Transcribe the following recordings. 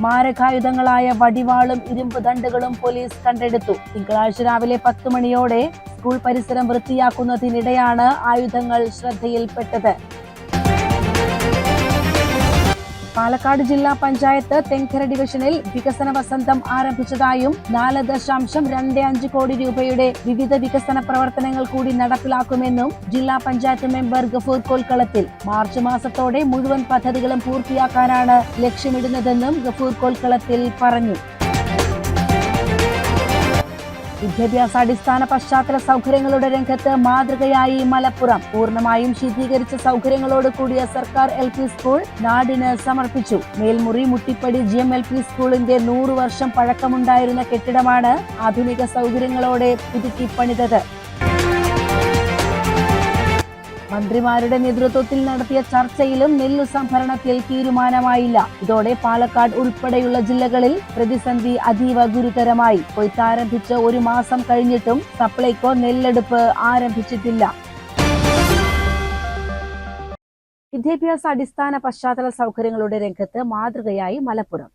മാരകായുധങ്ങളായ വടിവാളും ഇരുമ്പ് ദണ്ടുകളും പോലീസ് കണ്ടെടുത്തു. തിങ്കളാഴ്ച രാവിലെ പത്ത് മണിയോടെ സ്കൂൾ പരിസരം വൃത്തിയാക്കുന്നതിനിടെയാണ് ആയുധങ്ങൾ ശ്രദ്ധയിൽപ്പെട്ടത്. പാലക്കാട് ജില്ലാ പഞ്ചായത്ത് തെങ്കര ഡിവിഷനിൽ വികസന വസന്തം ആരംഭിച്ചതായും നാല് ദശാംശം രണ്ട് അഞ്ച് കോടി രൂപയുടെ വിവിധ വികസന പ്രവർത്തനങ്ങൾ കൂടി നടപ്പിലാക്കുമെന്നും ജില്ലാ പഞ്ചായത്ത് മെമ്പർ ഗഫൂർ കൊൽക്കളത്തിൽ മാർച്ച് മാസത്തോടെ മുഴുവൻ പദ്ധതികളും പൂർത്തിയാക്കാനാണ് ലക്ഷ്യമിടുന്നതെന്നും ഗഫൂർ കൊൽക്കളത്തിൽ പറഞ്ഞു. വിദ്യാഭ്യാസ അടിസ്ഥാന പശ്ചാത്തല സൗകര്യങ്ങളുടെ രംഗത്ത് മാതൃകയായി മലപ്പുറം. പൂർണമായും ശീതീകരിച്ച സൗകര്യങ്ങളോട് കൂടിയ സർക്കാർ എൽ പി സ്കൂൾ നാടിന് സമർപ്പിച്ചു. Melmuri Muttippadi G M L P സ്കൂളിന്റെ നൂറു വർഷം പഴക്കമുണ്ടായിരുന്ന കെട്ടിടമാണ് ആധുനിക സൗകര്യങ്ങളോടെ പുതുക്കി പണിതത് മന്ത്രിമാരുടെ നേതൃത്വത്തിൽ നടത്തിയ ചർച്ചയിലും നെല്ലു സംഭരണത്തിൽ തീരുമാനമായില്ല. ഇതോടെ പാലക്കാട് ഉൾപ്പെടെയുള്ള ജില്ലകളിൽ പ്രതിസന്ധി അതീവ ഗുരുതരമായി. കൊയ്ത്താരംഭിച്ച് ഒരു മാസം കഴിഞ്ഞിട്ടും സപ്ലൈകോ നെല്ലെടുപ്പ് ആരംഭിച്ചിട്ടില്ല. വിദ്യാഭ്യാസ അടിസ്ഥാന പശ്ചാത്തല സൗകര്യങ്ങളുടെ രംഗത്ത് മാതൃകയായി മലപ്പുറം.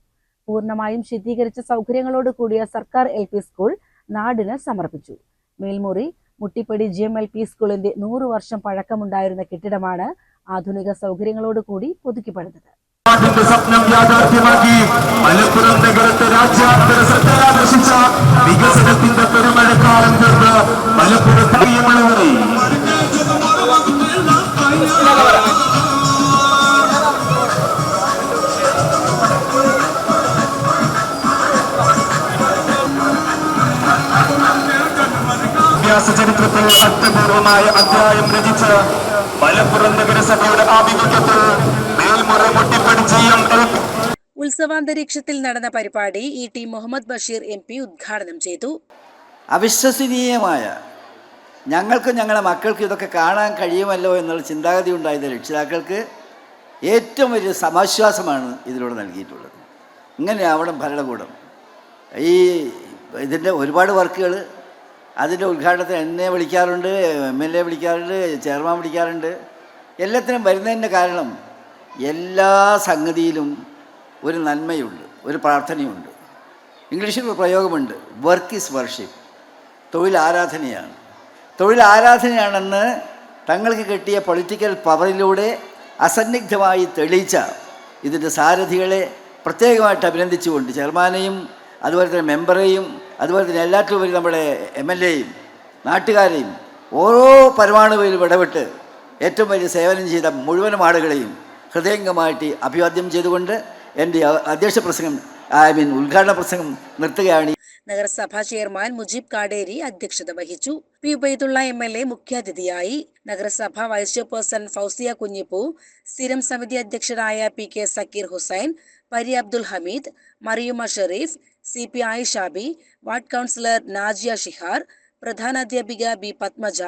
പൂർണമായും ശുദ്ധീകരിച്ച സൗകര്യങ്ങളോട് കൂടിയ സർക്കാർ എൽ സ്കൂൾ നാടിന് സമർപ്പിച്ചു. Melmuri Muttippadi G M L P സ്കൂളിന്റെ നൂറു വർഷം പഴക്കമുണ്ടായിരുന്ന കെട്ടിടമാണ് ആധുനിക സൗകര്യങ്ങളോടുകൂടി പുതുക്കിപ്പണിതത്. സ്വപ്നം യാഥാർത്ഥ്യമാക്കി മലപ്പുറം നഗരത്തെ രാജ്യാന്തര ശ്രദ്ധ ആകർഷിച്ച വികസനത്തിന്റെ പെരുമഴക്കാലം തീർന്ന് മലപ്പുറത്ത് അർത്ഥപൂർവമായ അധ്യായം രചിച്ച് മലപ്പുറം നഗരസഭയുടെ ആഭിമുഖ്യത്തിൽ മേൽമുറ മുട്ടിപ്പടിച്ചയും ഉത്സവാന്തരീക്ഷത്തിൽ നടന്ന പരിപാടി E T Muhammad Basheer M P ഉദ്ഘാടനം ചെയ്തു. അവിശ്വസനീയമായ ഞങ്ങൾക്ക് ഞങ്ങളുടെ മക്കൾക്കും ഇതൊക്കെ കാണാൻ കഴിയുമല്ലോ എന്നുള്ള ചിന്താഗതി ഉണ്ടായത് രക്ഷിതാക്കൾക്ക് ഏറ്റവും വലിയ സമാശ്വാസമാണ് ഇതിലൂടെ നൽകിയിട്ടുള്ളത്. ഇങ്ങനെയാവണം ഭരണകൂടം. ഈ ഇതിന്റെ ഒരുപാട് വർക്കുകൾ അതിന്റെ ഉദ്ഘാടനത്തിന് എന്നെ വിളിക്കാറുണ്ട് എം എൽ എ വിളിക്കാറുണ്ട് ചെയർമാൻ വിളിക്കാറുണ്ട്. എല്ലാത്തിനും വരുന്നതിന്റെ കാരണം എല്ലാ സംഗതിയിലും ഒരു നന്മയുണ്ട് ഒരു പ്രാർത്ഥനയുണ്ട്. ഇംഗ്ലീഷിൽ ഒരു പ്രയോഗമുണ്ട്. Work is worship. തൊഴിൽ ആരാധനയാണ്. തൊഴിൽ ആരാധനയാണെന്ന് തങ്ങൾക്ക് കിട്ടിയ പൊളിറ്റിക്കൽ പവറിലൂടെ അസന്നിഗ്ധമായി തെളിയിച്ച ഇതിന്റെ സാരഥികളെ പ്രത്യേകമായിട്ട് അഭിനന്ദിച്ചുകൊണ്ട് ചെയർമാനെയും അതുപോലെ തന്നെ മെമ്പറേയും അതുപോലെ തന്നെ എല്ലാറ്റിലുപരി നമ്മുടെ എം എൽ എയും നാട്ടുകാരെയും ഓരോ പരമാണുവിലും ഇടപെട്ട് ഏറ്റവും വലിയ സേവനം ചെയ്ത മുഴുവൻ ആളുകളെയും ഹൃദയംഗമായിട്ട് അഭിവാദ്യം ചെയ്തുകൊണ്ട് എന്റെ അധ്യക്ഷ പ്രസംഗം ഐ മീൻ ഉദ്ഘാടന പ്രസംഗം നിർത്തുകയാണ്. നഗരസഭാ ചെയർമാൻ മുജീബ് കാടേരി അധ്യക്ഷത വഹിച്ചു. P Ubaidulla M L A മുഖ്യാതിഥിയായി നഗരസഭാ വൈസ് ചെയർപേഴ്സൺ ഫൗസിയ കുഞ്ഞിപ്പൂ സ്ഥിരം സമിതി അധ്യക്ഷരായ P K Zakir Hussain Pari Abdul Hameed Mariyuma Sherif C P Ayishabi ward councillor Najiya Shihar പ്രധാനാധ്യാപിക B Padmaja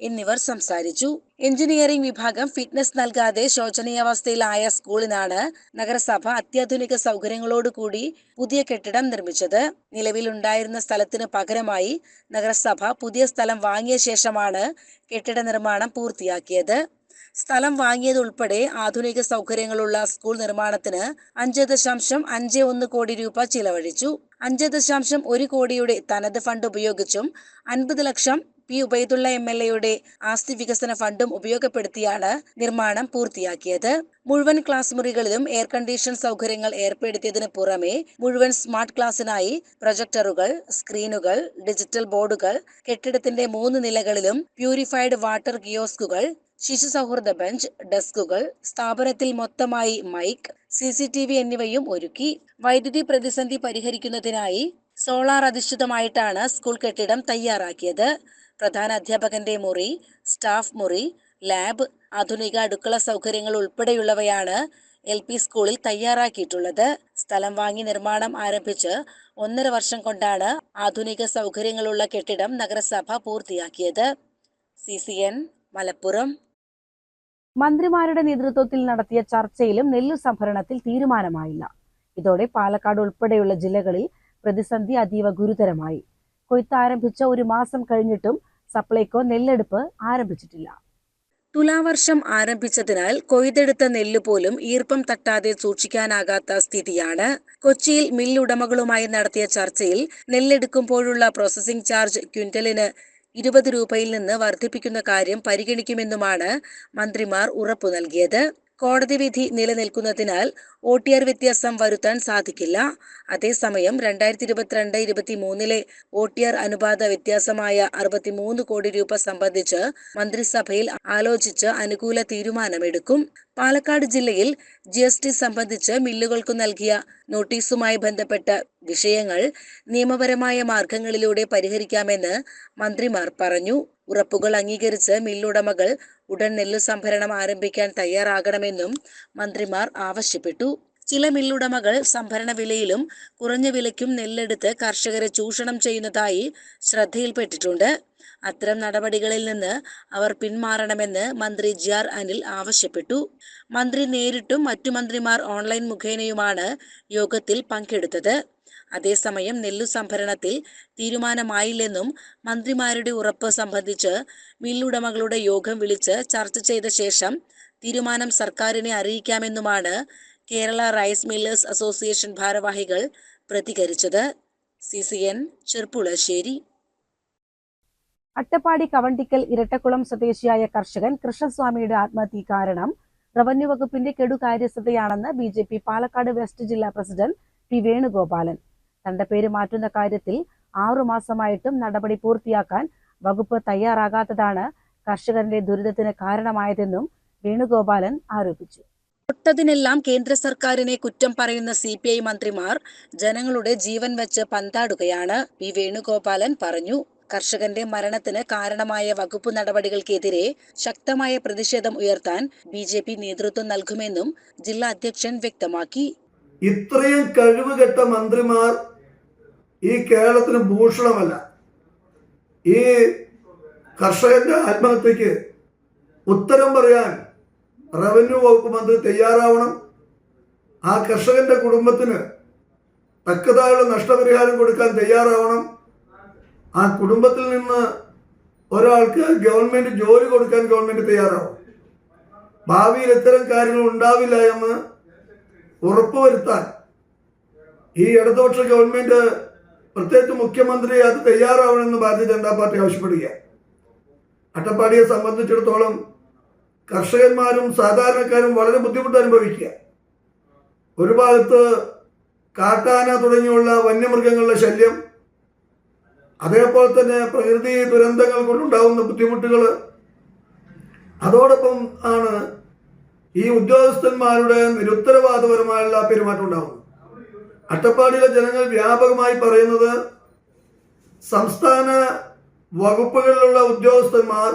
എന്നിവർ സംസാരിച്ചു. എഞ്ചിനീയറിംഗ് വിഭാഗം ഫിറ്റ്നസ് നൽകാതെ ശോചനീയാവസ്ഥയിലായ സ്കൂളിനാണ് നഗരസഭ അത്യാധുനിക സൗകര്യങ്ങളോടുകൂടി പുതിയ കെട്ടിടം നിർമ്മിച്ചത്. നിലവിലുണ്ടായിരുന്ന സ്ഥലത്തിന് പകരമായി നഗരസഭ പുതിയ സ്ഥലം വാങ്ങിയ ശേഷമാണ് കെട്ടിട നിർമ്മാണം പൂർത്തിയാക്കിയത്. സ്ഥലം വാങ്ങിയതുൾപ്പെടെ ആധുനിക സൗകര്യങ്ങളുള്ള സ്കൂൾ നിർമ്മാണത്തിന് അഞ്ച് ദശാംശം അഞ്ച് ഒന്ന് കോടി രൂപ ചിലവഴിച്ചു. അഞ്ച് ദശാംശം ഒരു കോടിയുടെ തനത് ഫണ്ട് ഉപയോഗിച്ചും അൻപത് lakh P Ubaidulla M L എയുടെ ആസ്തി വികസന ഫണ്ടും ഉപയോഗപ്പെടുത്തിയാണ് നിർമ്മാണം പൂർത്തിയാക്കിയത്. മുഴുവൻ ക്ലാസ് മുറികളിലും എയർ കണ്ടീഷൻ സൗകര്യങ്ങൾ ഏർപ്പെടുത്തിയതിനു പുറമെ മുഴുവൻ സ്മാർട്ട് ക്ലാസ്സിനായി പ്രൊജക്ടറുകൾ സ്ക്രീനുകൾ ഡിജിറ്റൽ ബോർഡുകൾ കെട്ടിടത്തിന്റെ മൂന്ന് നിലകളിലും പ്യൂരിഫൈഡ് വാട്ടർ കിയോസ്കുകൾ ശിശു സൗഹൃദ ബെഞ്ച് ഡെസ്കുകൾ സ്ഥാപനത്തിൽ മൊത്തമായി mike C C T V എന്നിവയും ഒരുക്കി വൈദ്യുതി പ്രതിസന്ധി പരിഹരിക്കുന്നതിനായി സോളാർ അധിഷ്ഠിതമായിട്ടാണ് സ്കൂൾ കെട്ടിടം തയ്യാറാക്കിയത്. പ്രധാന അധ്യാപകന്റെ മുറി സ്റ്റാഫ് മുറി ലാബ് ആധുനിക അടുക്കള സൗകര്യങ്ങൾ ഉൾപ്പെടെയുള്ളവയാണ് എൽ പി സ്കൂളിൽ തയ്യാറാക്കിയിട്ടുള്ളത്. സ്ഥലം വാങ്ങി നിർമ്മാണം ആരംഭിച്ച് ഒന്നര വർഷം കൊണ്ടാണ് ആധുനിക സൗകര്യങ്ങളുള്ള കെട്ടിടം നഗരസഭ പൂർത്തിയാക്കിയത്. സി സി എൻ മലപ്പുറം മന്ത്രിമാരുടെ നേതൃത്വത്തിൽ നടത്തിയ ചർച്ചയിലും നെല്ല് സംഭരണത്തിൽ തീരുമാനമായില്ല. ഇതോടെ പാലക്കാട് ഉൾപ്പെടെയുള്ള ജില്ലകളിൽ പ്രതിസന്ധി അതീവ ഗുരുതരമായി. കൊയ്ത്ത് ആരംഭിച്ച ഒരു മാസം കഴിഞ്ഞിട്ടും സപ്ലൈകോ നെല്ലെടുപ്പ് ആരംഭിച്ചിട്ടില്ല. തുലാവർഷം ആരംഭിച്ചതിനാൽ കൊയ്തെടുത്ത നെല്ല് പോലും ഈർപ്പം തട്ടാതെ സൂക്ഷിക്കാനാകാത്ത സ്ഥിതിയാണ്. കൊച്ചിയിൽ മില്ലുടമകളുമായി നടത്തിയ ചർച്ചയിൽ നെല്ലെടുക്കുമ്പോഴുള്ള പ്രോസസിംഗ് ചാർജ് ക്വിന്റലിന് ഇരുപത് രൂപയിൽ നിന്ന് വർദ്ധിപ്പിക്കുന്ന കാര്യം പരിഗണിക്കുമെന്നുമാണ് മന്ത്രിമാർ ഉറപ്പു നൽകിയത്. കോടതി വിധി നിലനിൽക്കുന്നതിനാൽ ഒ ടി ആർ വ്യത്യാസം വരുത്താൻ സാധിക്കില്ല. അതേസമയം രണ്ടായിരത്തി ഇരുപത്തിരണ്ട് ഇരുപത്തി മൂന്നിലെ ഒ ടി ആർ അനുപാത വ്യത്യാസമായ അറുപത്തിമൂന്ന് കോടി രൂപ സംബന്ധിച്ച് മന്ത്രിസഭയിൽ ആലോചിച്ച് അനുകൂല തീരുമാനമെടുക്കും. പാലക്കാട് ജില്ലയിൽ ജി എസ് ടി സംബന്ധിച്ച് മില്ലുകൾക്കു നൽകിയ നോട്ടീസുമായി ബന്ധപ്പെട്ട വിഷയങ്ങൾ നിയമപരമായ മാർഗങ്ങളിലൂടെ പരിഹരിക്കാമെന്ന് മന്ത്രിമാർ പറഞ്ഞു. ഉറപ്പുകൾ അംഗീകരിച്ച് മില്ലുടമകൾ ഉടൻ നെല്ല് സംഭരണം ആരംഭിക്കാൻ തയ്യാറാകണമെന്നും മന്ത്രിമാർ ആവശ്യപ്പെട്ടു. ചില മില്ലുടമകൾ സംഭരണ വിലയിലും കുറഞ്ഞ വിലയ്ക്കും നെല്ലെടുത്ത് കർഷകരെ ചൂഷണം ചെയ്യുന്നതായി ശ്രദ്ധയിൽപ്പെട്ടിട്ടുണ്ട്. അത്തരം നടപടികളിൽ നിന്ന് അവർ പിന്മാറണമെന്ന് മന്ത്രി ജി ആർ അനിൽ ആവശ്യപ്പെട്ടു. മന്ത്രി നേരിട്ടും മറ്റു മന്ത്രിമാർ ഓൺലൈൻ മുഖേനയുമാണ് യോഗത്തിൽ പങ്കെടുത്തത്. അതേസമയം നെല്ലു സംഭരണത്തിൽ തീരുമാനമായില്ലെന്നും മന്ത്രിമാരുടെ ഉറപ്പ് സംബന്ധിച്ച് മില്ലുടമകളുടെ യോഗം വിളിച്ച് ചർച്ച ചെയ്ത ശേഷം തീരുമാനം സർക്കാരിനെ അറിയിക്കാമെന്നുമാണ് കേരള റൈസ് മില്ലേഴ്സ് അസോസിയേഷൻ ഭാരവാഹികൾ പ്രതികരിച്ചത് C C N Cherpulassery. Attappadi Kavandikkal Irattakkulam സ്വദേശിയായ കർഷകൻ കൃഷ്ണസ്വാമിയുടെ ആത്മഹത്യ കാരണം റവന്യൂ വകുപ്പിന്റെ കെടുകാര്യസ്ഥതയാണെന്ന് B J P Palakkad west ജില്ലാ പ്രസിഡന്റ് പി വേണുഗോപാലൻ. തന്റെ പേര് മാറ്റുന്ന കാര്യത്തിൽ ആറുമാസമായിട്ടും നടപടി പൂർത്തിയാക്കാൻ വകുപ്പ് തയ്യാറാകാത്തതാണ് കർഷകന്റെ ദുരിതത്തിന് കാരണമായതെന്നും വേണുഗോപാലൻ ആരോപിച്ചു. തൊട്ടതിനെല്ലാം കേന്ദ്ര സർക്കാരിനെ കുറ്റം പറയുന്ന സി പി ഐ മന്ത്രിമാർ ജനങ്ങളുടെ ജീവൻ വെച്ച് പന്താടുകയാണ്. വി വേണുഗോപാലൻ പറഞ്ഞു കർഷകന്റെ മരണത്തിന് കാരണമായ വകുപ്പ് നടപടികൾക്കെതിരെ ശക്തമായ പ്രതിഷേധം ഉയർത്താൻ ബി ജെ പി നേതൃത്വം നൽകുമെന്നും ജില്ലാ അധ്യക്ഷൻ വ്യക്തമാക്കി. ഇത്രയും കഴിവുകെട്ട മന്ത്രിമാർ ഈ കേരളത്തിന് ഭൂഷണമല്ല. ഈ കർഷകന്റെ ആത്മഹത്യക്ക് ഉത്തരം പറയാൻ റവന്യൂ വകുപ്പ് മന്ത്രി തയ്യാറാവണം. ആ കർഷകന്റെ കുടുംബത്തിന് തക്കതായുള്ള നഷ്ടപരിഹാരം കൊടുക്കാൻ തയ്യാറാവണം. ആ കുടുംബത്തിൽ നിന്ന് ഒരാൾക്ക് ഗവൺമെന്റ് ജോലി കൊടുക്കാൻ ഗവൺമെന്റ് തയ്യാറാവും ഭാവിയിൽ ഇത്തരം കാര്യങ്ങൾ ഉണ്ടാവില്ല എന്ന് ഉറപ്പുവരുത്താൻ ഈ ഇടതുപക്ഷ ഗവൺമെന്റ് പ്രത്യേകിച്ച് മുഖ്യമന്ത്രി അത് തയ്യാറാവണമെന്ന് ഭാരതീയ ജനതാ പാർട്ടി ആവശ്യപ്പെടുക അട്ടപ്പാടിയെ സംബന്ധിച്ചിടത്തോളം കർഷകന്മാരും സാധാരണക്കാരും വളരെ ബുദ്ധിമുട്ട് അനുഭവിക്കുക. ഒരു ഭാഗത്ത് കാട്ടാന തുടങ്ങിയുള്ള വന്യമൃഗങ്ങളുടെ ശല്യം അതേപോലെ തന്നെ പ്രകൃതി ദുരന്തങ്ങൾ കൊണ്ടുണ്ടാകുന്ന ബുദ്ധിമുട്ടുകൾ അതോടൊപ്പം ആണ് ഈ ഉദ്യോഗസ്ഥന്മാരുടെ നിരുത്തരവാദപരമായുള്ള പെരുമാറ്റം ഉണ്ടാകുന്നത്. അട്ടപ്പാടിയിലെ ജനങ്ങൾ വ്യാപകമായി പറയുന്നത് സംസ്ഥാന വകുപ്പുകളിലുള്ള ഉദ്യോഗസ്ഥന്മാർ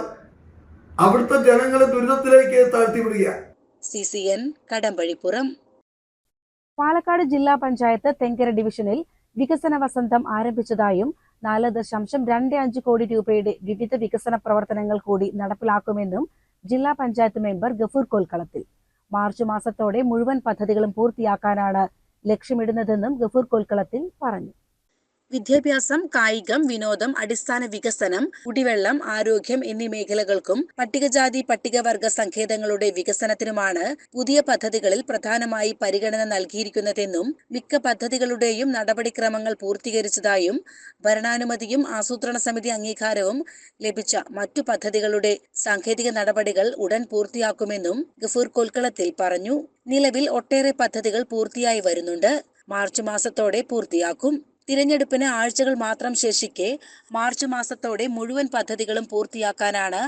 അവിടുത്തെ ജനങ്ങളെ ദുരിതത്തിലേക്ക് താഴ്ത്തിവിടുക. C C N Kadambazhipuram. Palakkad ജില്ലാ പഞ്ചായത്ത് തെങ്കര ഡിവിഷനിൽ വികസന വസന്തം ആരംഭിച്ചതായും നാല് ദശാംശം രണ്ട് അഞ്ച് കോടി രൂപയുടെ വിവിധ വികസന പ്രവർത്തനങ്ങൾ കൂടി നടപ്പിലാക്കുമെന്നും ജില്ലാ പഞ്ചായത്ത് മെമ്പർ ഗഫൂർ കൊൽക്കളത്തിൽ. മാർച്ച് മാസത്തോടെ മുഴുവൻ പദ്ധതികളും പൂർത്തിയാക്കാനാണ് ലക്ഷ്യമിടുന്നതെന്നും ഗഫൂർ കൊൽക്കളത്തിൽ പറഞ്ഞു. വിദ്യാഭ്യാസം കായികം വിനോദം അടിസ്ഥാന വികസനം കുടിവെള്ളം ആരോഗ്യം എന്നീ മേഖലകൾക്കും പട്ടികജാതി പട്ടികവർഗ സങ്കേതങ്ങളുടെ വികസനത്തിനുമാണ് പുതിയ പദ്ധതികളിൽ പ്രധാനമായി പരിഗണന നൽകിയിരിക്കുന്നതെന്നും മിക്ക പദ്ധതികളുടെയും നടപടിക്രമങ്ങൾ പൂർത്തീകരിച്ചതായും ഭരണാനുമതിയും ആസൂത്രണ സമിതി അംഗീകാരവും ലഭിച്ച മറ്റു പദ്ധതികളുടെ സാങ്കേതിക നടപടികൾ ഉടൻ പൂർത്തിയാക്കുമെന്നും ഗഫൂർ കൊൽക്കളത്തിൽ പറഞ്ഞു. നിലവിൽ ഒട്ടേറെ പദ്ധതികൾ പൂർത്തിയായി വരുന്നുണ്ട്. മാർച്ച് മാസത്തോടെ പൂർത്തിയാക്കും. തിരഞ്ഞെടുപ്പിന് ആഴ്ചകൾ മാത്രം ശേഷിക്കെ മാർച്ച് മാസത്തോടെ മുഴുവൻ പദ്ധതികളും പൂർത്തിയാക്കാനാണ്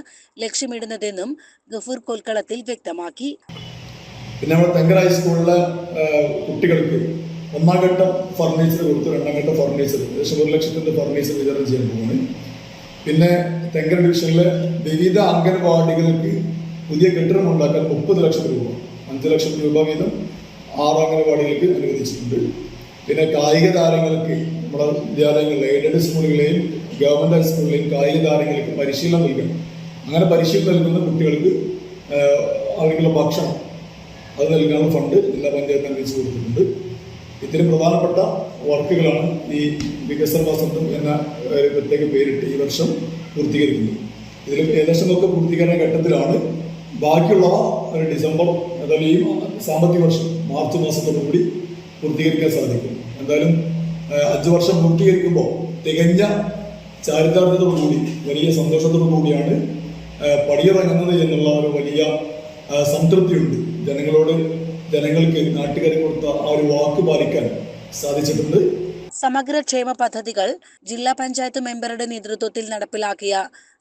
ലക്ഷ്യമിടുന്നതെന്നും ഗഫൂർ കൊൽക്കളത്തിൽ വ്യക്തമാക്കി. പിന്നെ നമ്മുടെ തങ്കർ ഹൈസ്കൂളിലെ കുട്ടികൾക്ക് ഒന്നാം ഘട്ടം ഫർണിച്ചർ കൊടുത്തു രണ്ടാം ഘട്ടം ഫർണിച്ചർ ഏകദേശം ഒരു ലക്ഷത്തിന്റെ ഫർണിച്ചർ വിതരണം ചെയ്യാൻ പോകുന്നു പിന്നെ തെങ്കർ ഡിവിഷനിലെ വിവിധ അംഗൻവാടികൾക്ക് പുതിയ കെട്ടിടം ഉണ്ടാക്കാൻ മുപ്പത് ലക്ഷം രൂപ അഞ്ച് ലക്ഷം രൂപ വീതം ആറ് അംഗൻവാടികൾക്ക് അനുവദിച്ചിട്ടുണ്ട്. പിന്നെ കായിക താരങ്ങൾക്ക് നമ്മുടെ വിദ്യാലയങ്ങളിലെ എയ്ഡഡ് സ്കൂളുകളെയും ഗവൺമെന്റ് ഹൈസ്കൂളിലെയും കായിക താരങ്ങൾക്ക് പരിശീലനം നൽകണം. അങ്ങനെ പരിശീലനം നൽകുന്ന കുട്ടികൾക്ക് അവർക്കുള്ള ഭക്ഷണം അത് നൽകാനുള്ള ഫണ്ട് ജില്ലാ പഞ്ചായത്ത് അനുവദിച്ചു കൊടുത്തിട്ടുണ്ട്. ഇത്തരം പ്രധാനപ്പെട്ട വർക്കുകളാണ് ഈ വികസന വസന്തം എന്ന പ്രത്യേക പേരിട്ട് ഈ വർഷം പൂർത്തീകരിക്കുന്നത്. ഇതിൽ ഏകദേശമൊക്കെ പൂർത്തീകരണ ഘട്ടത്തിലാണ്. ബാക്കിയുള്ളവ ഒരു ഡിസംബർ അതായത് ഈ സാമ്പത്തിക വർഷം മാർച്ച് മാസത്തോടു കൂടി പൂർത്തീകരിക്കാൻ സാധിക്കും. എന്തായാലും അഞ്ച് വർഷം പൂർത്തീകരിക്കുമ്പോൾ തികഞ്ഞ ചാരിതാർത്ഥ്യത്തോടുകൂടി വലിയ സന്തോഷത്തോടു കൂടിയാണ് ഏഹ്, പടിയിറങ്ങുന്നത് എന്നുള്ള ഒരു വലിയ സംതൃപ്തിയുണ്ട്. ജനങ്ങളോട് ജനങ്ങൾക്ക് നാട്ടുകാരെ കൊടുത്ത ആ ഒരു വാക്ക് പാലിക്കാൻ സാധിച്ചിട്ടുണ്ട്. സമഗ്ര ക്ഷേമ പദ്ധതികൾ ജില്ലാ പഞ്ചായത്ത് മെമ്പറുടെ നേതൃത്വത്തിൽ നടപ്പിലാക്കിയ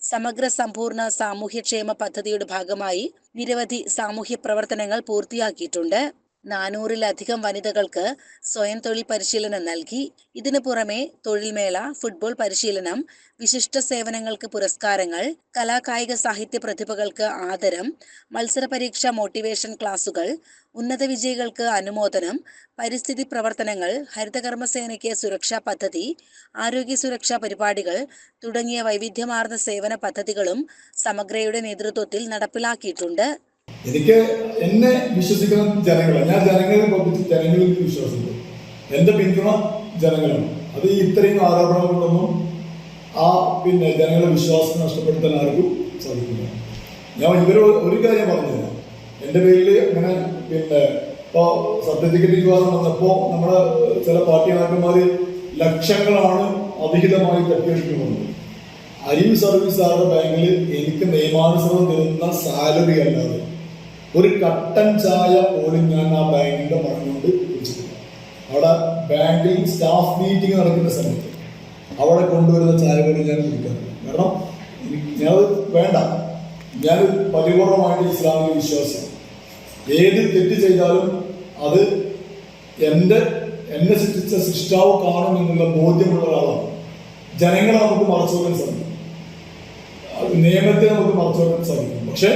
സമഗ്ര സമ്പൂർണ സാമൂഹ്യക്ഷേമ പദ്ധതിയുടെ ഭാഗമായി നിരവധി സാമൂഹ്യ പ്രവർത്തനങ്ങൾ പൂർത്തിയാക്കിയിട്ടുണ്ട്. നാനൂറിലധികം വനിതകൾക്ക് സ്വയം തൊഴിൽ പരിശീലനം നൽകി. ഇതിനു പുറമെ തൊഴിൽമേള ഫുട്ബോൾ പരിശീലനം വിശിഷ്ട സേവനങ്ങൾക്ക് പുരസ്കാരങ്ങൾ കലാകായിക സാഹിത്യ പ്രതിഭകൾക്ക് ആദരം മത്സര പരീക്ഷ മോട്ടിവേഷൻ ക്ലാസുകൾ ഉന്നത വിജയികൾക്ക് അനുമോദനം പരിസ്ഥിതി പ്രവർത്തനങ്ങൾ ഹരിതകർമ്മസേനയ്ക്ക് സുരക്ഷാ പദ്ധതി ആരോഗ്യ സുരക്ഷാ പരിപാടികൾ തുടങ്ങിയ വൈവിധ്യമാർന്ന സേവന പദ്ധതികളും സമഗ്രയുടെ നേതൃത്വത്തിൽ നടപ്പിലാക്കിയിട്ടുണ്ട്. എനിക്ക് എന്നെ വിശ്വസിക്കുന്ന ജനങ്ങളാണ് ഞാൻ ജനങ്ങളെ പറ്റി ജനങ്ങളിൽ വിശ്വാസമുണ്ട്. എന്റെ പിന്തുണ ജനങ്ങളാണ്. അത് ഈ ഇത്രയും ആരോപണങ്ങളൊന്നും ആ പിന്നെ ജനങ്ങളുടെ വിശ്വാസം നഷ്ടപ്പെടുത്താൻ ആർക്കും സാധിക്കില്ല. ഞാൻ ഇവരോട് ഒരു കാര്യം പറഞ്ഞില്ല എന്റെ പേരിൽ അങ്ങനെ പിന്നെ ഇപ്പോൾ സർട്ടിഫിക്കറ്റ് വിവാദം വന്നപ്പോൾ നമ്മുടെ ചില പാർട്ടി നേതാക്കന്മാർ ലക്ഷങ്ങളാണ് അവിഹിതമായി തട്ടിയെടുക്കുന്നത് അരിവ് സർവീസ് ആരുടെ ബാങ്കിൽ എനിക്ക് നിയമാനുസൃതം തരുന്ന സാലറി അല്ലാതെ ഒരു കട്ടൻ ചായ പോലും ഞാൻ ആ ബാങ്കിന്റെ പണം കുടിച്ചിട്ടില്ല. അവിടെ ബാങ്കിൽ സ്റ്റാഫ് മീറ്റിംഗ് നടക്കുന്ന സമയത്ത് അവിടെ കൊണ്ടുവരുന്ന ചായ പോലും ഞാൻ കുടിക്കാറില്ല കാരണം ഞാനത് വേണ്ട. ഞാൻ പരിപൂർണമായിട്ട് ഇസ്ലാമിക വിശ്വാസം ഏത് തെറ്റ് ചെയ്താലും അത് എന്റെ എന്നെ സൃഷ്ടിച്ച സൃഷ്ടാവ് കാണും എന്നുള്ള ബോധ്യമുള്ള ഒരാളാണ്. ജനങ്ങളെ നമുക്ക് മറച്ചു വെക്കാൻ സാധിക്കും. നിയമത്തെ നമുക്ക് മറച്ചു വെക്കാൻ സാധിക്കും. പക്ഷേ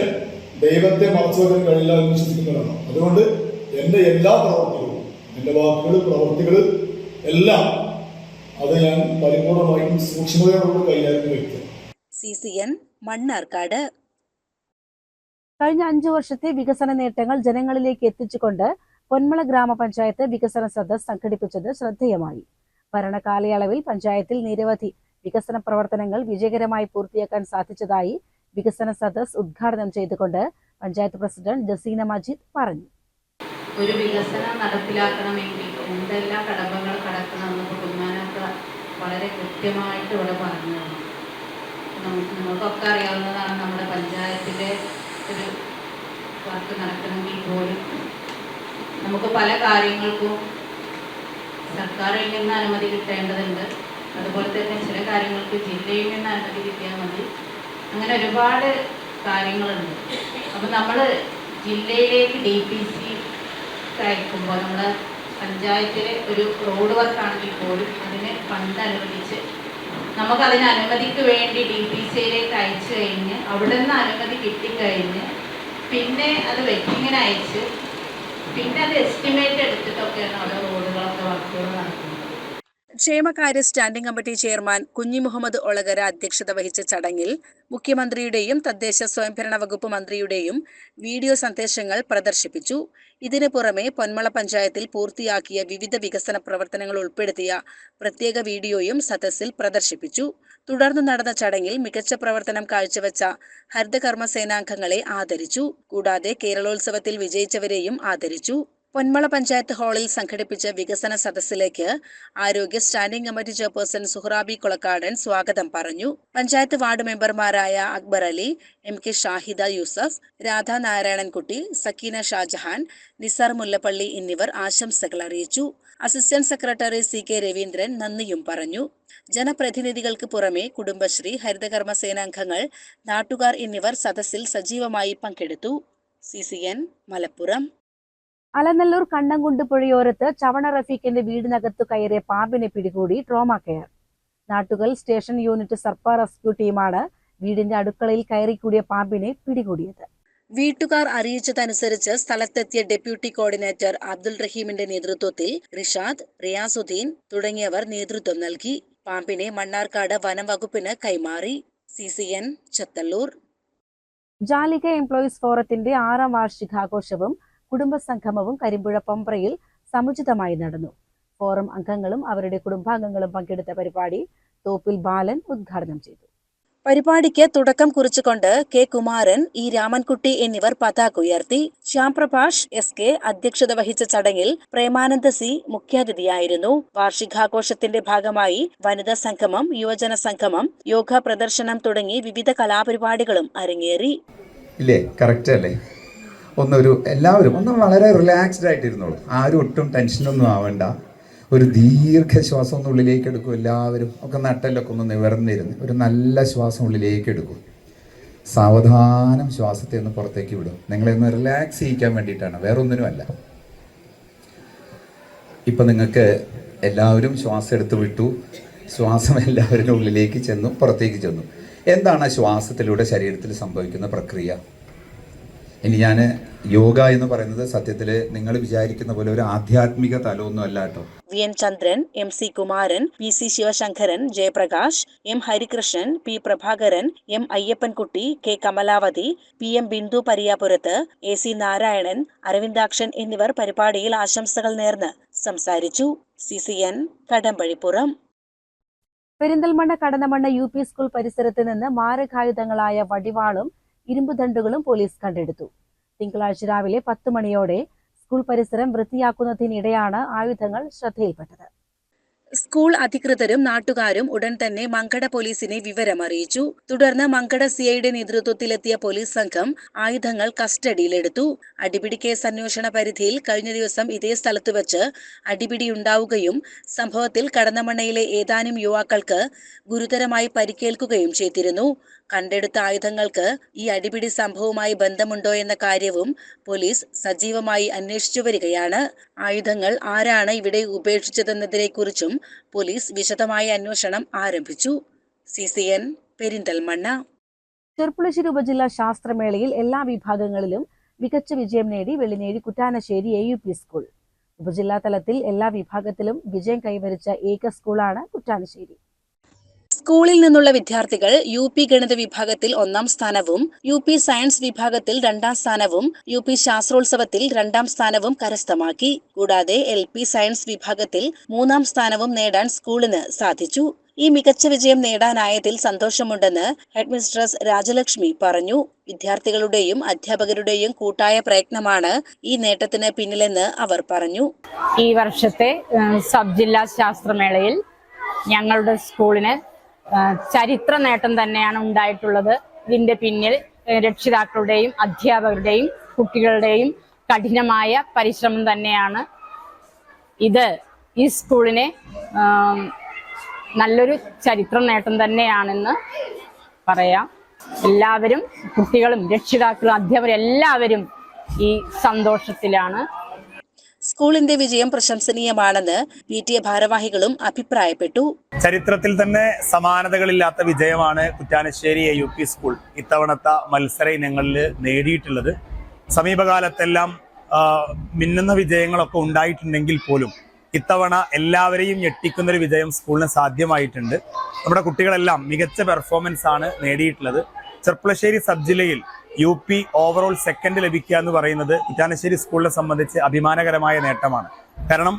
ദൈവത്തെ മറച്ചു വെക്കാൻ കഴിയില്ല എന്ന് വിശ്വസിക്കുന്നവരാണ്. അതുകൊണ്ട് എന്റെ എല്ലാ പ്രവർത്തികളും എന്റെ വാക്കുകൾ പ്രവർത്തികൾ എല്ലാം അത് ഞാൻ പരിപൂർണമായും സൂക്ഷ്മതയോടുകൂടി കൈകാര്യം വയ്ക്കുക സി സി എൻ മണ്ണാർക്കാട്. കഴിഞ്ഞ അഞ്ചു വർഷത്തെ വികസന നേട്ടങ്ങൾ ജനങ്ങളിലേക്ക് എത്തിച്ചുകൊണ്ട് പൊന്മള ഗ്രാമപഞ്ചായത്ത് വികസന സദസ് സംഘടിപ്പിച്ചത് ശ്രദ്ധേയമായി. ഭരണ കാലയളവിൽ പഞ്ചായത്തിൽ നിരവധി വികസന പ്രവർത്തനങ്ങൾ വിജയകരമായി പൂർത്തിയാക്കാൻ സാധിച്ചതായി വികസന സദസ് ഉദ്ഘാടനം ചെയ്തുകൊണ്ട് പഞ്ചായത്ത് പ്രസിഡന്റ് ജസീന മജീദ് പറഞ്ഞു. ഒരു വികസനം നടപ്പിലാക്കണമെങ്കിൽ എന്തെല്ലാം കടമ്പകൾ കടക്കണമെന്ന് കുടുംബാനൊക്കെ വളരെ കൃത്യമായിട്ട് ഇവിടെ പറഞ്ഞു നമുക്കൊക്കെ അറിയാവുന്നതാണ് നമ്മുടെ പഞ്ചായത്തിലെ ഒരു വർക്ക് നടക്കണമെങ്കിൽ പോലും. നമുക്ക് പല കാര്യങ്ങൾക്കും സർക്കാരിൽ നിന്ന് അനുമതി കിട്ടേണ്ടതുണ്ട്. അതുപോലെ തന്നെ ചില കാര്യങ്ങൾക്ക് ജില്ലയിൽ നിന്ന് അനുമതി കിട്ടിയാൽ മതി. അങ്ങനെ ഒരുപാട് കാര്യങ്ങളുണ്ട്. അപ്പം നമ്മൾ ജില്ലയിലേക്ക് ഡി പി സി അയക്കുമ്പോൾ നമ്മൾ പഞ്ചായത്തിൽ ഒരു റോഡ് വർക്കാണെങ്കിൽ പോലും അതിന് ഫണ്ട് അനുവദിച്ച് നമുക്ക് അതിന് അനുമതിക്ക് വേണ്ടി ഡി പി സിയിലേക്ക് അയച്ചു കഴിഞ്ഞ് അവിടെ നിന്ന് അനുമതി കിട്ടിക്കഴിഞ്ഞ് പിന്നെ അത് വെറ്റിങ്ങിന് അയച്ച് പിന്നെ അത് എസ്റ്റിമേറ്റ് എടുത്തിട്ടൊക്കെയാണ് അവിടെ റോഡുകളൊക്കെ വർക്കുകൾ നടക്കുന്നത്. ക്ഷേമകാര്യ സ്റ്റാൻഡിംഗ് കമ്മിറ്റി ചെയർമാൻ കുഞ്ഞി മുഹമ്മദ് ഒളകര അധ്യക്ഷത വഹിച്ച ചടങ്ങിൽ മുഖ്യമന്ത്രിയുടെയും തദ്ദേശ സ്വയംഭരണ വകുപ്പ് മന്ത്രിയുടെയും വീഡിയോ സന്ദേശങ്ങൾ പ്രദർശിപ്പിച്ചു. ഇതിനു പുറമെ പൊന്മള പഞ്ചായത്തിൽ പൂർത്തിയാക്കിയ വിവിധ വികസന പ്രവർത്തനങ്ങൾ ഉൾപ്പെടുത്തിയ പ്രത്യേക വീഡിയോയും സദസ്സിൽ പ്രദർശിപ്പിച്ചു. തുടർന്ന് നടന്ന ചടങ്ങിൽ മികച്ച പ്രവർത്തനം കാഴ്ചവെച്ച ഹരിതകർമ്മ സേനാംഗങ്ങളെ ആദരിച്ചു. കൂടാതെ കേരളോത്സവത്തിൽ വിജയിച്ചവരെയും ആദരിച്ചു. പൊന്മള പഞ്ചായത്ത് ഹാളിൽ സംഘടിപ്പിച്ച വികസന സദസ്സിലേക്ക് ആരോഗ്യ standing committee chairperson Suhrabi Kulakkadan സ്വാഗതം പറഞ്ഞു. പഞ്ചായത്ത് വാർഡ് മെമ്പർമാരായ അക്ബർ അലി എം കെ ഷാഹിദ യൂസഫ് രാധാ നാരായണൻകുട്ടി സക്കീന ഷാജഹാൻ നിസാർ മുല്ലപ്പള്ളി എന്നിവർ ആശംസകൾ അറിയിച്ചു. Assistant secretary C K Raveendran നന്ദിയും പറഞ്ഞു. ജനപ്രതിനിധികൾക്ക് പുറമെ കുടുംബശ്രീ ഹരിതകർമ്മ സേനാംഗങ്ങൾ നാട്ടുകാർ എന്നിവർ സദസ്സിൽ സജീവമായി പങ്കെടുത്തു. C C N Malappuram. Alanallur Kannamkund പുഴയോരത്ത് Chavana റഫീഖിന്റെ വീടിനകത്തു കയറിയ പാമ്പിനെ പിടികൂടി trauma care. Nattukal station unit Sarpa rescue ടീമാണ് വീടിന്റെ അടുക്കളയിൽ കയറിക്കൂടിയ പാമ്പിനെ പിടികൂടിയത്. വീട്ടുകാർ അറിയിച്ചതനുസരിച്ച് സ്ഥലത്തെത്തിയ ഡെപ്യൂട്ടി കോർഡിനേറ്റർ അബ്ദുൾ റഹീമിന്റെ നേതൃത്വത്തിൽ റിഷാദ് റിയാസുദ്ദീൻ തുടങ്ങിയവർ നേതൃത്വം നൽകി. പാമ്പിനെ മണ്ണാർക്കാട് വനം വകുപ്പിന് കൈമാറി. C C N Chathallur. Jalika employees ഫോറത്തിന്റെ ആറാം വാർഷികാഘോഷവും കുടുംബസംഗമവും കരിമ്പുഴ പമ്പ്രയിൽ സമുചിതമായി നടന്നു. ഫോറം അംഗങ്ങളും അവരുടെ കുടുംബാംഗങ്ങളും പങ്കെടുത്ത പരിപാടി തോപ്പിൽ ബാലൻ ഉദ്ഘാടനം ചെയ്തു. പരിപാടിക്ക് തുടക്കം കുറിച്ചുകൊണ്ട് കെ കുമാരൻ ഇ രാമൻകുട്ടി എന്നിവർ പതാക ഉയർത്തി. ശ്യാംപ്രഭാഷ് എസ് കെ അധ്യക്ഷത വഹിച്ച ചടങ്ങിൽ പ്രേമാനന്ദ സി മുഖ്യാതിഥിയായിരുന്നു. വാർഷികാഘോഷത്തിന്റെ ഭാഗമായി വനിതാ സംഗമം യുവജന സംഗമം യോഗ പ്രദർശനം തുടങ്ങി വിവിധ കലാപരിപാടികളും അരങ്ങേറി. ഇല്ലേ? കറക്റ്റ് അല്ലേ? ഒന്നൊരു എല്ലാവരും ഒന്ന് വളരെ റിലാക്സ്ഡ് ആയിട്ടിരുന്നോളൂ. ആരും ഒട്ടും ടെൻഷനൊന്നും ആവണ്ട. ഒരു ദീർഘശ്വാസം ഒന്ന് ഉള്ളിലേക്ക് എടുക്കും എല്ലാവരും. ഒക്കെ നട്ടലൊക്കെ ഒന്ന് നിവർന്നിരുന്ന് ഒരു നല്ല ശ്വാസം ഉള്ളിലേക്ക് എടുക്കും. സാവധാനം ശ്വാസത്തെ ഒന്ന് പുറത്തേക്ക് വിടും. നിങ്ങളെ ഒന്ന് റിലാക്സ് ചെയ്യിക്കാൻ വേണ്ടിയിട്ടാണ്. വേറെ ഒന്നിനുമല്ല ഇപ്പം നിങ്ങൾക്ക് എല്ലാവരും ശ്വാസം എടുത്ത് വിട്ടു. ശ്വാസം എല്ലാവരുടെ ഉള്ളിലേക്ക് ചെന്നു പുറത്തേക്ക് ചെന്നു. എന്താണ് ശ്വാസത്തിലൂടെ ശരീരത്തിൽ സംഭവിക്കുന്ന പ്രക്രിയ? ഇനി ഞാൻ യോഗ എന്ന് പറയുന്നത് സത്യത്തിൽ നിങ്ങൾ വിചാരിക്കുന്ന പോലെ ഒരു ആധ്യാത്മിക തലമൊന്നും അല്ല കേട്ടോ. V N Chandran M C Kumaran P C Sivasankaran Jayaprakash M Harikrishnan P Prabhakaran M Ayyappankutty K Kamalavathi P M Bindu Pariyapurath A C Narayanan Aravindakshan എന്നിവർ പരിപാടിയിൽ ആശംസകൾ നേർന്ന് സംസാരിച്ചു. C C N Kadambazhipuram. Perinthalmanna Kadannamanna U P school പരിസരത്ത് നിന്ന് മാരകായുധങ്ങളായ വടിവാളും ഇരുമ്പുദണ്ടുകളും police കണ്ടെടുത്തു. തിങ്കളാഴ്ച രാവിലെ പത്ത് മണിയോടെ സ്കൂൾ പരിസരം വൃത്തിയാക്കുന്നതിനിടെയാണ് ആയുധങ്ങൾ ശ്രദ്ധയിൽപ്പെട്ടത്. സ്കൂൾ അധികൃതരും നാട്ടുകാരും ഉടൻ തന്നെ മങ്കട പോലീസിനെ വിവരമറിയിച്ചു തുടർന്ന് മങ്കട സിഐയുടെ നേതൃത്വത്തിലെത്തിയ പോലീസ് സംഘം ആയുധങ്ങൾ കസ്റ്റഡിയിലെടുത്തു. അടിപിടി കേസ് അന്വേഷണ പരിധിയിൽ കഴിഞ്ഞ ദിവസം ഇതേ സ്ഥലത്ത് വെച്ച് അടിപിടി ഉണ്ടാവുകയും സംഭവത്തിൽ കടന്നമണ്ണയിലെ ഏതാനും യുവാക്കൾക്ക് ഗുരുതരമായി പരിക്കേൽക്കുകയും ചെയ്തിരുന്നു. കണ്ടെടുത്ത ആയുധങ്ങൾക്ക് ഈ അടിപിടി സംഭവവുമായി ബന്ധമുണ്ടോ എന്ന കാര്യവും പോലീസ് സജീവമായി അന്വേഷിച്ചു വരികയാണ്. ആയുധങ്ങൾ ആരാണ് ഇവിടെ ഉപേക്ഷിച്ചതെന്നതിനെക്കുറിച്ചും പോലീസ് വിശദമായ അന്വേഷണം ആരംഭിച്ചു. C C N Perinthalmanna. Cherpulassery ഉപജില്ലാ ശാസ്ത്രമേളയിൽ എല്ലാ വിഭാഗങ്ങളിലും മികച്ച വിജയം നേടി Vellinezhi Kuttanassery A U P school ഉപജില്ലാ തലത്തിൽ എല്ലാ വിഭാഗത്തിലും വിജയം കൈവരിച്ച ഏക സ്കൂളാണ് കുറ്റാനശ്ശേരി. സ്കൂളിൽ നിന്നുള്ള വിദ്യാർത്ഥികൾ യു പി ഗണിത വിഭാഗത്തിൽ ഒന്നാം സ്ഥാനവും യു പി സയൻസ് വിഭാഗത്തിൽ രണ്ടാം സ്ഥാനവും യു പി ശാസ്ത്രോത്സവത്തിൽ രണ്ടാം സ്ഥാനവും കരസ്ഥമാക്കി. കൂടാതെ എൽ പി സയൻസ് വിഭാഗത്തിൽ മൂന്നാം സ്ഥാനവും നേടാൻ സ്കൂളിന് സാധിച്ചു. ഈ മികച്ച വിജയം നേടാനായതിൽ സന്തോഷമുണ്ടെന്ന് ഹെഡ്മിസ്ട്രസ് രാജലക്ഷ്മി പറഞ്ഞു. വിദ്യാർത്ഥികളുടെയും അധ്യാപകരുടെയും കൂട്ടായ പ്രയത്നമാണ് ഈ നേട്ടത്തിന് പിന്നിലെന്ന് അവർ പറഞ്ഞു. ഈ വർഷത്തെ സബ് ജില്ലാ ശാസ്ത്രമേളയിൽ ഞങ്ങളുടെ സ്കൂളിന് ചരിത്ര നേട്ടം തന്നെയാണ് ഉണ്ടായിട്ടുള്ളത്. ഇതിന്റെ പിന്നിൽ രക്ഷിതാക്കളുടെയും അധ്യാപകരുടെയും കുട്ടികളുടെയും കഠിനമായ പരിശ്രമം തന്നെയാണ് ഇത്. ഈ സ്കൂളിനെ നല്ലൊരു ചരിത്ര നേട്ടം തന്നെയാണെന്ന് പറയാം. എല്ലാവരും കുട്ടികളും രക്ഷിതാക്കളും അധ്യാപകരും എല്ലാവരും ഈ സന്തോഷത്തിലാണ് സ്കൂളിന്റെ വിജയം പ്രശംസനീയമാണെന്ന് പി ടി എ ഭാരവാഹികളും അഭിപ്രായപ്പെട്ടു. ചരിത്രത്തിൽ തന്നെ സമാനതകളില്ലാത്ത വിജയമാണ് കുറ്റാനശ്ശേരി യു പി സ്കൂൾ ഇത്തവണത്തെ മത്സര ഇനങ്ങളിൽ നേടിയിട്ടുള്ളത്. സമീപകാലത്തെല്ലാം മിന്നുന്ന വിജയങ്ങളൊക്കെ ഉണ്ടായിട്ടുണ്ടെങ്കിൽ പോലും ഇത്തവണ എല്ലാവരെയും ഞെട്ടിക്കുന്ന ഒരു വിജയം സ്കൂളിന് സാധ്യമായിട്ടുണ്ട്. നമ്മുടെ കുട്ടികളെല്ലാം മികച്ച പെർഫോമൻസ് ആണ് നേടിയിട്ടുള്ളത്. ചെർപ്പളശ്ശേരി സബ് ജില്ലയിൽ യു പി ഓവറോൾ സെക്കൻഡ് ലഭിക്കുക എന്ന് പറയുന്നത് ഇറ്റാനശ്ശേരി സ്കൂളിനെ സംബന്ധിച്ച് അഭിമാനകരമായ നേട്ടമാണ്. കാരണം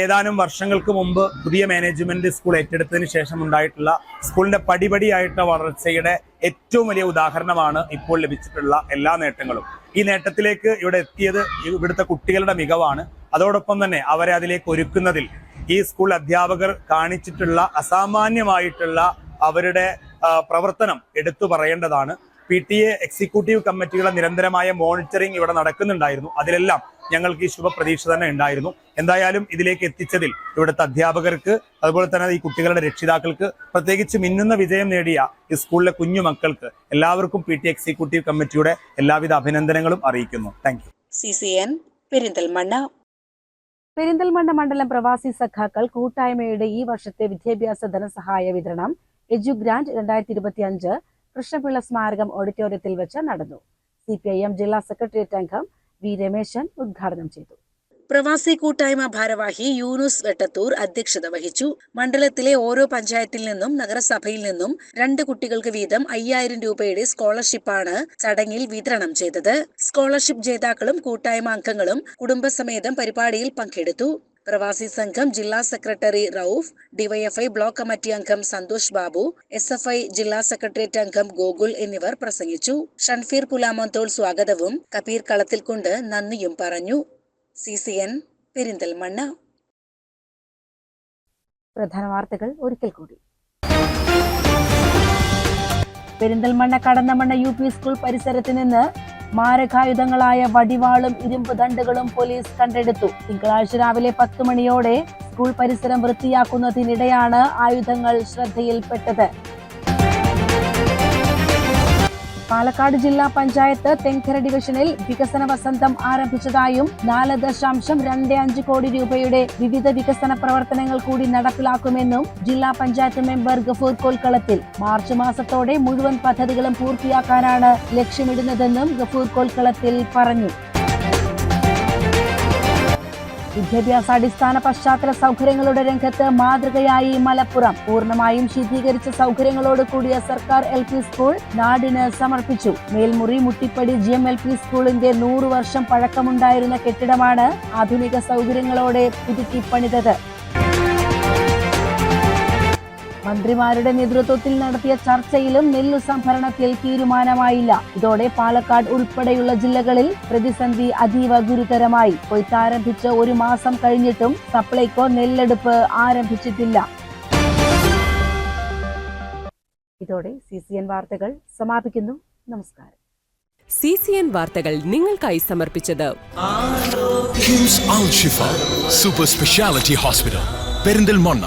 ഏതാനും വർഷങ്ങൾക്ക് മുമ്പ് പുതിയ മാനേജ്മെന്റ് സ്കൂൾ ഏറ്റെടുത്തതിന് ശേഷം ഉണ്ടായിട്ടുള്ള സ്കൂളിന്റെ പടിപടിയായിട്ടുള്ള വളർച്ചയുടെ ഏറ്റവും വലിയ ഉദാഹരണമാണ് ഇപ്പോൾ ലഭിച്ചിട്ടുള്ള എല്ലാ നേട്ടങ്ങളും. ഈ നേട്ടത്തിലേക്ക് ഇവിടെ എത്തിയത് ഇവിടുത്തെ കുട്ടികളുടെ മികവാണ്. അതോടൊപ്പം തന്നെ അവരെ അതിലേക്ക് ഒരുക്കുന്നതിൽ ഈ സ്കൂൾ അധ്യാപകർ കാണിച്ചിട്ടുള്ള അസാമാന്യമായിട്ടുള്ള അവരുടെ പ്രവർത്തനം എടുത്തു പറയേണ്ടതാണ്. പി ടി എ എക്സിക്യൂട്ടീവ് കമ്മിറ്റികളുടെ നിരന്തരമായ മോണിറ്ററിംഗ് ഇവിടെ നടക്കുന്നുണ്ടായിരുന്നു. അതിലെല്ലാം ഞങ്ങൾക്ക് ഈ ശുഭപ്രതീക്ഷ തന്നെ ഉണ്ടായിരുന്നു. എന്തായാലും ഇതിലേക്ക് എത്തിച്ചതിൽ ഇവിടുത്തെ അധ്യാപകർക്ക് അതുപോലെ തന്നെ ഈ കുട്ടികളുടെ രക്ഷിതാക്കൾക്ക് പ്രത്യേകിച്ച് മിന്നുന്ന വിജയം നേടിയ ഈ സ്കൂളിലെ കുഞ്ഞു മക്കൾക്ക് എല്ലാവർക്കും പി ടി എക്സിക്യൂട്ടീവ് കമ്മിറ്റിയുടെ എല്ലാവിധ അഭിനന്ദനങ്ങളും അറിയിക്കുന്നു. Thank C C N Perinthalmanna. Perinthalmanna മണ്ഡലം പ്രവാസി സഖാക്കൾ കൂട്ടായ്മയുടെ ഈ വർഷത്തെ വിദ്യാഭ്യാസ ധനസഹായ വിതരണം എജു ഗ്രാൻഡ് രണ്ടായിരത്തി ഇരുപത്തി അഞ്ച് കൃഷ്ണപിള്ള സ്മാരകം ഓഡിറ്റോറിയത്തിൽ വെച്ച് നടന്നു. സി പി ഐ എം ജില്ലാ സെക്രട്ടേറിയറ്റ് അംഗം വി രമേശൻ ഉദ്ഘാടനം ചെയ്തു. പ്രവാസി കൂട്ടായ്മ ഭാരവാഹി യൂനുസ് വെട്ടത്തൂർ അധ്യക്ഷത വഹിച്ചു. മണ്ഡലത്തിലെ ഓരോ പഞ്ചായത്തിൽ നിന്നും നഗരസഭയിൽ നിന്നും രണ്ട് കുട്ടികൾക്ക് വീതം അയ്യായിരം രൂപയുടെ സ്കോളർഷിപ്പാണ് ചടങ്ങിൽ വിതരണം ചെയ്തത്. സ്കോളർഷിപ്പ് ജേതാക്കളും കൂട്ടായ്മ അംഗങ്ങളും കുടുംബസമേതം പരിപാടിയിൽ പങ്കെടുത്തു. പ്രവാസി സംഘം ജില്ലാ secretary Rauf DYFI block committee അംഗം Santhosh Babu S F I ജില്ലാ സെക്രട്ടേറിയറ്റ് അംഗം ഗോകുൽ എന്നിവർ പ്രസംഗിച്ചു. ഷൺഫീർ പുലാമന്തോൾ സ്വാഗതവും കപീർ കബീർ കൊണ്ട് നന്ദിയും പറഞ്ഞു. C C N Perinthalmanna. പ്രധാന വാർത്തകൾ ഒരിക്കൽ കൂടി. Perinthalmanna Kadannamanna U P school പരിസരത്ത് നിന്ന് മാരകായുധങ്ങളായ വടിവാളും ഇരുമ്പ് ദണ്ടുകളും പോലീസ് കണ്ടെടുത്തു. തിങ്കളാഴ്ച രാവിലെ പത്ത് മണിയോടെ സ്കൂൾ പരിസരം വൃത്തിയാക്കുന്നതിനിടെയാണ് ആയുധങ്ങൾ ശ്രദ്ധയിൽപ്പെട്ടത്. പാലക്കാട് ജില്ലാ പഞ്ചായത്ത് തെങ്കര ഡിവിഷനിൽ വികസന വസന്തം ആരംഭിച്ചതായും നാല് ദശാംശം രണ്ട് അഞ്ച് കോടി രൂപയുടെ വിവിധ വികസന പ്രവർത്തനങ്ങൾ കൂടി നടപ്പിലാക്കുമെന്നും ജില്ലാ പഞ്ചായത്ത് മെമ്പർ ഗഫൂർ കോൽക്കളത്തിൽ മാർച്ച് മാസത്തോടെ മുഴുവൻ പദ്ധതികളും പൂർത്തിയാക്കാനാണ് ലക്ഷ്യമിടുന്നതെന്നും ഗഫൂർ കോൽക്കളത്തിൽ പറഞ്ഞു. വിദ്യാഭ്യാസ അടിസ്ഥാന പശ്ചാത്തല സൗകര്യങ്ങളുടെ രംഗത്ത് മാതൃകയായി മലപ്പുറം. പൂർണമായും ശീതീകരിച്ച സൗകര്യങ്ങളോട് കൂടിയ സർക്കാർ എൽ പി സ്കൂൾ നാടിന് സമർപ്പിച്ചു. Melmuri Muttippadi G M L P സ്കൂളിന്റെ നൂറു വർഷം പഴക്കമുണ്ടായിരുന്ന കെട്ടിടമാണ് ആധുനിക സൗകര്യങ്ങളോടെ പുതുക്കി പണിതത് മന്ത്രിമാരുടെ നേതൃത്വത്തിൽ നടത്തിയ ചർച്ചയിലും നെല്ല് സംഭരണത്തിൽ തീരുമാനമായില്ല. ഇതോടെ പാലക്കാട് ഉൾപ്പെടെയുള്ള ജില്ലകളിൽ പ്രതിസന്ധി അതീവ ഗുരുതരമായി. കൊയ്ത്താരംഭിച്ച് ഒരു മാസം കഴിഞ്ഞിട്ടും സപ്ലൈകോ നെല്ലെടുപ്പ് ആരംഭിച്ചിട്ടില്ല. ഇതോടെ സി സി എൻ വാർത്തകൾ സമാപിക്കുന്നു. നമസ്കാരം. സി സി എൻ വാർത്തകൾ നിങ്ങൾക്കായി സമർപ്പിച്ചത് സൂപ്പർ സ്പെഷ്യാലിറ്റി ഹോസ്പിറ്റൽ പെരിന്തൽമണ്ണ